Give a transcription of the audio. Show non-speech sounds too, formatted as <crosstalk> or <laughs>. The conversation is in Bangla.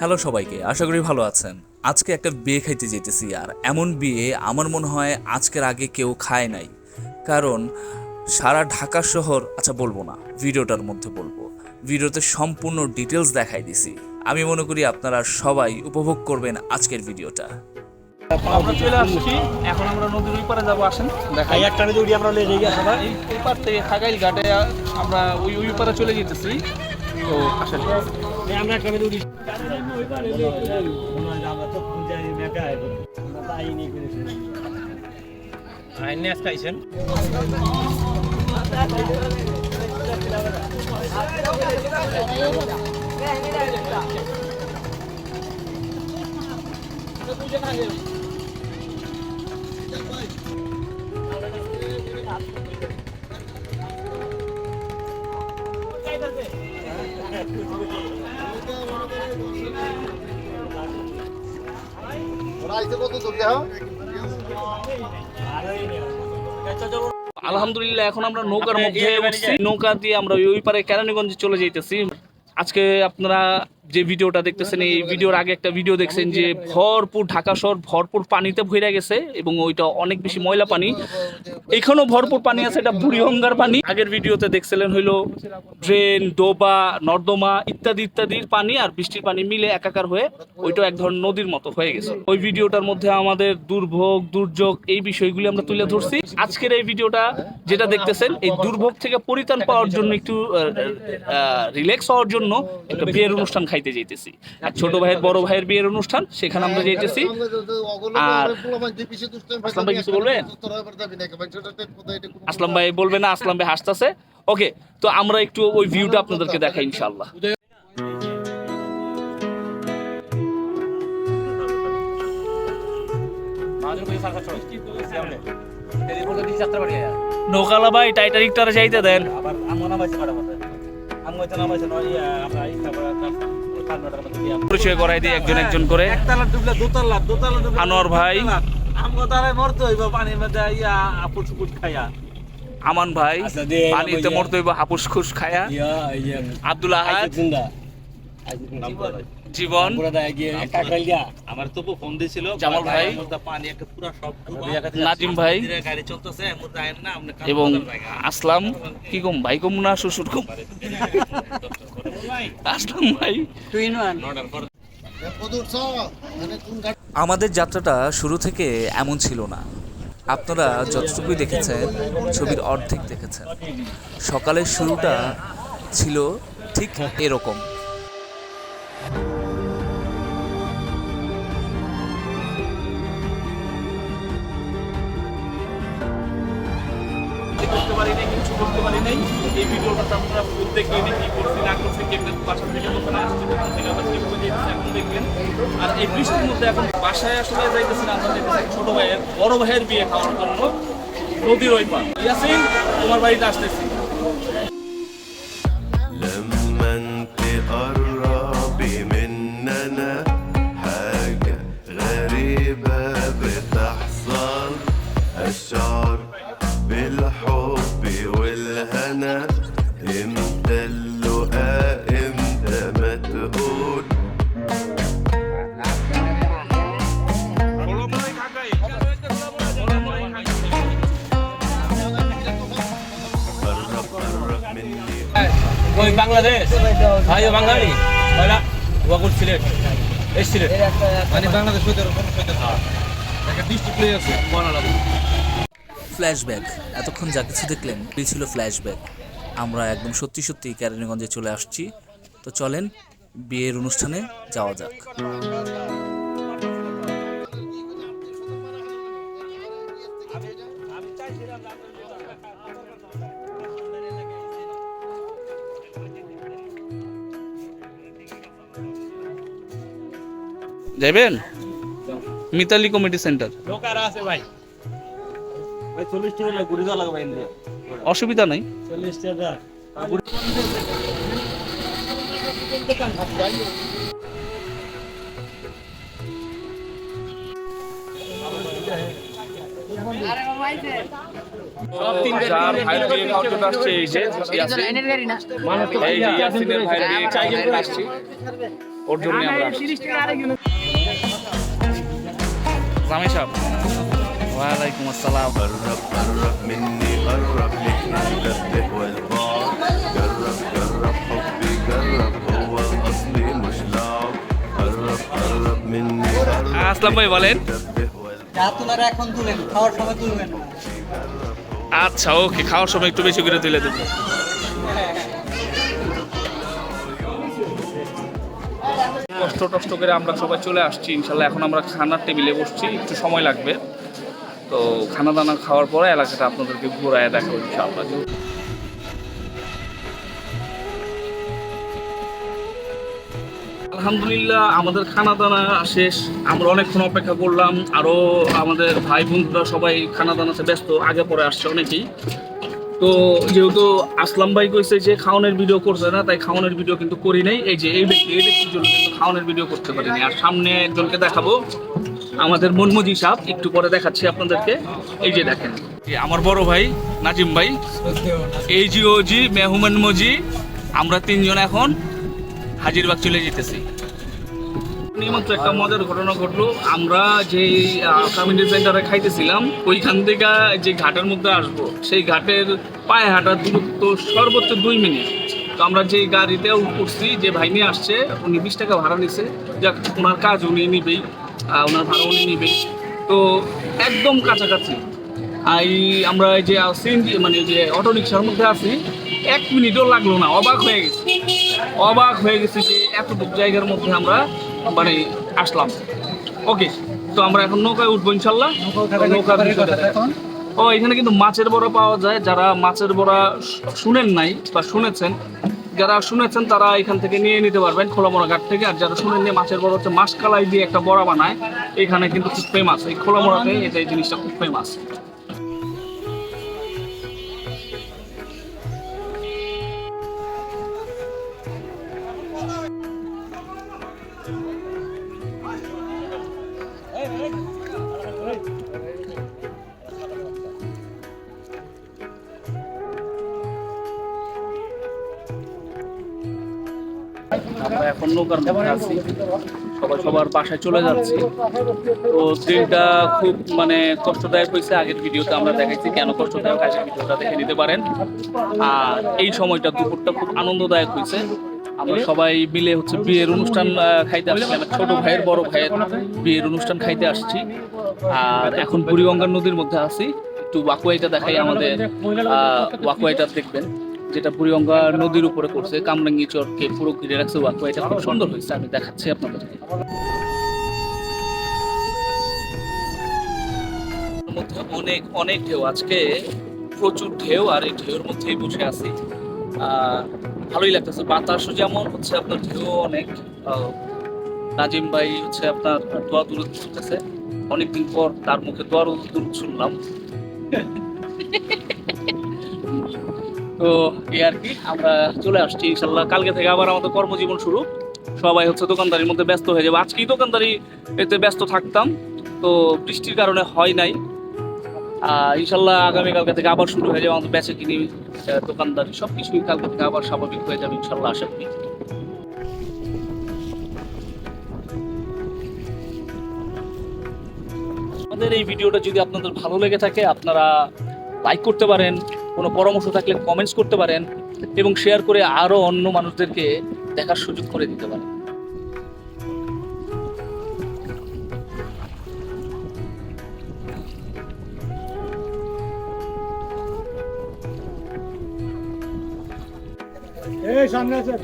হ্যালো সবাইকে আশা করি ভালো আছেন। আজকে একটা বিয়ে খাইতে যেতেছি আর এমন বিয়ে আমার মনে হয় আজকের আগে কেউ খায় নাই। কারণ সারা ঢাকা শহর আচ্ছা বলব না ভিডিওটার মধ্যে বলব। ভিডিওতে সম্পূর্ণ ডিটেলস দেখাই দিছি। আমি মনে করি আপনারা সবাই উপভোগ করবেন আজকের ভিডিওটা। আমরা চলে আসছি এখন আমরা নদীর ওই পারে যাব আসেন। এই একটা নদী আমরা লেগে এই পার থেকে খাগাইল ঘাটে আমরা ওই ওই পারে চলে যেতেছি। তো আসেন। আমরা একটা আলহামদুলিল্লাহ এখন আমরা নৌকার মধ্যে নৌকা দিয়ে আমরা ওই ওই পারে কেরানীগঞ্জে চলে যাইতেছি। আজকে আপনারা যে ভিডিওটা দেখতেছেন, এই ভিডিওর আগে একটা ভিডিও দেখছেন যে ভরপুর, ঢাকা শহর ভরপুর পানিতে ভরে গেছে এবং ওইটা অনেক বেশি ময়লা পানি। এখানেও ভরপুর পানি আছে, এটা বুড়িগঙ্গার পানি। আগের ভিডিওতে দেখছিলেন হইল ড্রেন, ডোবা, নর্দমা ইত্যাদি, ইত্যাদির পানি আর বৃষ্টির পানি মিলে একাকার হয়ে ওইটা এক ধরনের নদীর মতো হয়ে গেছে। ওই ভিডিওটার মধ্যে আমাদের দুর্ভোগ, দুর্যোগ এই বিষয়গুলি আমরা তুলে ধরছি। আজকের এই ভিডিওটা যেটা দেখতেছেন, এই দুর্ভোগ থেকে পরিত্রাণ পাওয়ার জন্য একটু রিল্যাক্স হওয়ার জন্য একটা বিয়ের অনুষ্ঠান খাইতে যাইতেছি। আর ছোট ভাইয়ের বড় ভাইয়ের বিয়ের অনুষ্ঠান সেখানে আমরা যাইতেছি। আর আসলাম ভাই কিছু বলবেন? আসলাম ভাই বলবে না আসলাম ভাই হাসতেছে। ওকে তো আমরা একটু ওই ভিউটা আপনাদেরকে দেখাই ইনশাল্লাহ নৌকালা ভাই টাইটানিকটারে যাইতে দেন। আবার আমরা নামাইছে পাড়া মধ্যে আমরা তো নামাইছে নয় পরিচয় করাই দিই একজন একজন করে। একতলা ডুবলে দোতলা দোতলা ডুবলে আনোয়ার ভাই। আমগো তারে মরতে হইব পানির মধ্যে ইয়া আপুট সুপুট খাইয়া আমান ভাই আচ্ছা, পানিতে মরতে হইব হাপুস খুস খায়া ইয়া ইয়া আব্দুল আহাদ। জীবন। আমার তবু ফোন দিছিল জামাল ভাই। পানি একটা পুরো সব নাজিম ভাই। গাড়ি চলতেছে এবং আসলাম। কি কম? ভাই কম না শ্বশুর কম? আসলাম ভাই। আমাদের যাত্রাটা শুরু থেকে এমন ছিল না। আপনারা যতটুকুই দেখেছেন ছবির অর্ধেক দেখেছেন। সকালের শুরুটা ছিল ঠিক এরকম। নাই এই ভিডিওটা আপনারা ফুল দেখবেন কি করছি না করছি কেমন বাসা থেকে কোথায় আসছে কোথা থেকে আবার কিভাবে যেতেছে এখন দেখবেন আর এই বৃষ্টির মধ্যে এখন বাসায় আসলে যাইতেছি না আমরা যাইতেছি ছোট ভাইয়ের বড় ভাইয়ের বিয়ে খাওয়ার জন্য নদীর ওই পার ইয়াসিন তোমার বাড়িতে আসতেছি لما انت قربي مننا বাংলাদেশ। ভাই ও বাঙালি। ওরা ওয়াকুল সিলেট। এই সিলেট। মানে বাংলাদেশ হইতে একটা ডিস্ট্রিক্ট আছে ফ্ল্যাশব্যাক এতক্ষণ যা কিছু দেখলেন এটি ছিল ফ্ল্যাশব্যাক আমরা একদম সত্যি সত্যি ক্যারেনগঞ্জে চলে আসছি। তো চলেন বিয়ের অনুষ্ঠানে যাওয়া যাক। যাবেন মিতালি কমিটি সেন্টার আছে ভাই। ভাই চল্লিশ টাকা ঘুরে যাওয়া লাগবে ইন্দ্রিয়া অসুবিধা নাই। ওর জন্য আমরা আসছি জামি সাহেব ওয়ালাইকুম আসসালাম قرب قرب مني قرب لك ننبه والبعد جرب جرب حبي جرب هو الأصلي مش لعب قرب قرب مني قرب আসলাম ভাই বলেন ننبه والبعد যা তোলারা এখন তুলেন খাওয়ার সময় তুলবেন না আচ্ছা ওকে খাওয়ার সময় একটু বেশি করে তুলে দেবো কষ্ট টষ্ট করে আমরা সবাই চলে আসছি, ইনশাল্লাহ এখন আমরা খানার টেবিলে বসছি, একটু সময় লাগবে। তো খানা দানা খাওয়ার পরে এলাকাটা আপনাদেরকে ঘোরায় দেখাবো ইনশাআল্লাহ। আলহামদুলিল্লাহ, আমাদের খানা দানা শেষ। আমরা অনেকক্ষণ অপেক্ষা করলাম আরও আমাদের ভাই বন্ধুরা সবাই খানা দানাতে ব্যস্ত, আগে পরে আসছে অনেকেই। তো যেহেতু আসলাম ভাই কইছে যে খাওয়ানোর ভিডিও করছে না, তাই খাওয়ানোর ভিডিও কিন্তু করি নাই। এই যে এই ব্যক্তি এই ব্যক্তির জন্য কিন্তু খাওয়ানোর ভিডিও করতে পারিনি। আর সামনে একজনকে দেখাবো। আমাদের মনমজি সাপ, একটু পরে দেখাচ্ছি আপনাদেরকে। এই যে দেখেন। আমার বড় ভাই, নাজিম ভাই। এই জি ও জি মেহমান মজি। আমরা তিনজন এখন হাজিরবাগ চলে যেতেছি। নিমন্ত্র একটা মজার ঘটনা ঘটলো। আমরা যে কমিউনিটি সেন্টারে খাইতেছিলাম, ওইখান থেকে যে ঘাটের মধ্যে আসব, সেই ঘাটের পায়ে হাঁটার দূরত্ব সর্বোচ্চ দুই মিনিট। তো আমরা যে গাড়িতে উঠছি, যে ভাই নিয়ে আসছে, উনি বিশ টাকা ভাড়া নিছে। যাক, ওনার কাজ উনি নিবেই ওনার ভাড়া উনি নিবেই। তো একদম কাছাকাছি। এই আমরা যে সিএনজি মানে যে অটো রিক্সার মধ্যে আছি, এক মিনিটও লাগল না, অবাক হয়ে গেছি। অবাক হয়ে গেছি যে এতটুকু জায়গার মধ্যে আমরা মানে আসলাম। ওকে তো আমরা এখন নৌকায় উঠবো ইনশাল্লাহ। এখন? ও এখানে কিন্তু মাছের বড়া পাওয়া যায়। যারা মাছের বড়া শুনেন নাই বা শুনেছেন যারা শুনেছেন তারা এখান থেকে নিয়ে নিতে পারবেন খোলামোড়া ঘাট থেকে। আর যারা শুনেন নি মাছের বড়া হচ্ছে মাসকালাই দিয়ে একটা বড়া বানায়। এখানে কিন্তু খুব ফেমাস এই খোলামোড়াতে এটা এই জিনিসটা খুব ফেমাস এখন নৌকার মধ্যে আছি। সবাই সবার বাসায় চলে যাচ্ছি। তো দিনটা খুব মানে কষ্টদায়ক হয়েছে। আগের ভিডিওতে আমরা দেখাইছি কেন কষ্টদায়ক আগের ভিডিওটা দেখে নিতে পারেন। আর এই সময়টা দুপুরটা খুব আনন্দদায়ক হয়েছে। আমরা সবাই মিলে হচ্ছে বিয়ের অনুষ্ঠান খাইতে আসছি। আমার ছোট ভাইয়ের, বড় ভাইয়ের বিয়ের অনুষ্ঠান খাইতে আসছি। আর এখন বুড়িগঙ্গার নদীর মধ্যে আছি। একটু ওয়াকুয়াইটা দেখাই আমাদের ওয়াকুয়াইটা দেখবেন। যেটা বুড়িগঙ্গা নদীর উপরে করছে কামরাঙ্গি চরকে পুরো ঘিরে রাখছে ওয়াকুয়াইটা খুব সুন্দর হয়েছে, আমি দেখাচ্ছি আপনাদেরকে। অনেক অনেক ঢেউ, আজকে প্রচুর ঢেউ, আর এই ঢেউর মধ্যেই বসে আছি। ভালোই লাগতেছে, বাতাসও যেমন হচ্ছে, আপনার ঢেউ অনেক। নাজিম ভাই হচ্ছে আপনার দোয়া দূরত করতেছে অনেকদিন পর তার মুখে দোয়ার দূরত শুনলাম। <laughs> তো এই আর কি, আমরা চলে আসছি ইনশাল্লাহ। কালকে থেকে আবার আমাদের কর্মজীবন শুরু। সবাই হচ্ছে দোকানদারির মধ্যে ব্যস্ত হয়ে যাবে। আজকেই দোকানদারি এতে ব্যস্ত থাকতাম, তো বৃষ্টির কারণে হয় নাই। ইনশাল্লাহ আগামীকালকে থেকে আবার শুরু হয়ে যাবে আমাদের বেচে কিনি দোকানদারি। সব কিছুই কালকে থেকে আবার স্বাভাবিক হয়ে যাবে ইনশাল্লাহ, আশা করি। আমাদের এই ভিডিওটা যদি আপনাদের ভালো লেগে থাকে, আপনারা লাইক করতে পারেন। কোনো পরামর্শ থাকলে কমেন্টস করতে পারেন এবং শেয়ার করে আরও অন্য মানুষদেরকে দেখার সুযোগ করে দিতে পারেন। এই সামনে আছে।